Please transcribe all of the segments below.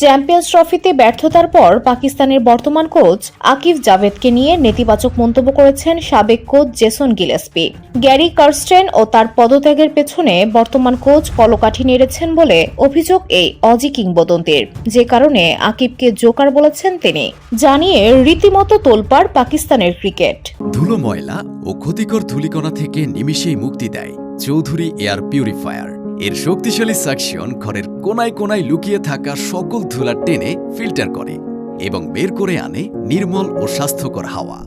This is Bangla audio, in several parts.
চ্যাম্পিয়ন্স ট্রফিতে ব্যর্থতার পর পাকিস্তানের বর্তমান কোচ আকিব জাভেদকে নিয়ে নেতিবাচক মন্তব্য করেছেন সাবেক coach Jason Gillespie Gary Kirsten ও তার পদত্যাগের পেছনে বর্তমান কোচ কলকাঠি নেড়েছেন বলে অভিযোগ এই অজি কিংবদন্তির। যে কারণে আকিবকে জোকার বলেছেন তিনি। জানিয়ে রীতিমতো তোলপাড় পাকিস্তানের ক্রিকেট। ধুলো ময়লা ও ক্ষতিকর ধূলিকণা থেকে নিমিষেই মুক্তি দেয় চৌধুরী এয়ার পিউরিফায়ার। এর শক্তিশালী সাকশন ঘরের কোনায় কোনায় লুকিয়ে থাকা সকল ধুলা টেনে ফিল্টার করে এবং বের করে আনে নির্মল ও স্বাস্থ্যকর হাওয়া।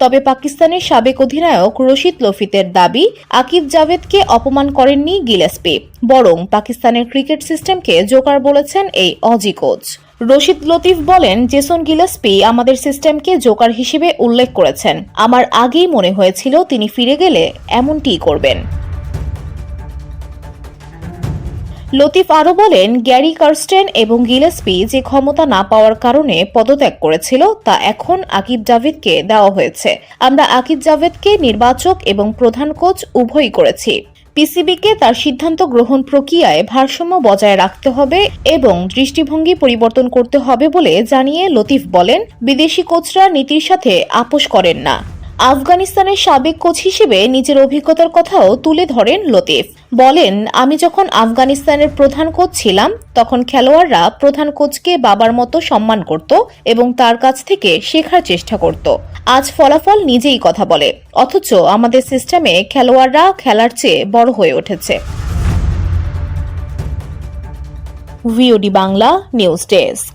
তবে পাকিস্তানের সাবেক অধিনায়ক রশিদ লফিতের দাবি, আকিব জাভেদকে অপমান করেননি গিলেসপি, বরং পাকিস্তানের ক্রিকেট সিস্টেমকে জোকার বলেছেন এই অজি কোচ। রশিদ লতিফ বলেন, জেসন গিলেসপি আমাদের সিস্টেমকে জোকার হিসেবে উল্লেখ করেছেন। আমার আগেই মনে হয়েছিল তিনি ফিরে গেলে এমনটিই করবেন। লতিফ আরও বলেন, গ্যারি কার্স্টেন এবং গিলেসপি যে ক্ষমতা না পাওয়ার কারণে পদত্যাগ করেছিল, তা এখন আকিব জাভেদকে দেওয়া হয়েছে। আমরা আকিব জাভেদকে নির্বাচক এবং প্রধান কোচ উভয়ই করেছি। পিসিবিকে তার সিদ্ধান্ত গ্রহণ প্রক্রিয়ায় ভারসাম্য বজায় রাখতে হবে এবং দৃষ্টিভঙ্গি পরিবর্তন করতে হবে বলে জানিয়ে লতিফ বলেন, বিদেশি কোচরা নীতির সাথে আপোষ করেন না। আফগানিস্তানের সাবেক কোচ হিসেবে নিজের অভিজ্ঞতার কথাও তুলে ধরেন লতিফ। বলেন, আমি যখন আফগানিস্তানের প্রধান কোচ ছিলাম, তখন খেলোয়াড়রা প্রধান কোচকে বাবার মতো সম্মান করত এবং তার কাছ থেকে শেখার চেষ্টা করত। আজ ফলাফল নিজেই কথা বলে। অথচ আমাদের সিস্টেমে খেলোয়াড়রা খেলার চেয়ে বড় হয়ে উঠেছে। VOD Bangla, news desk.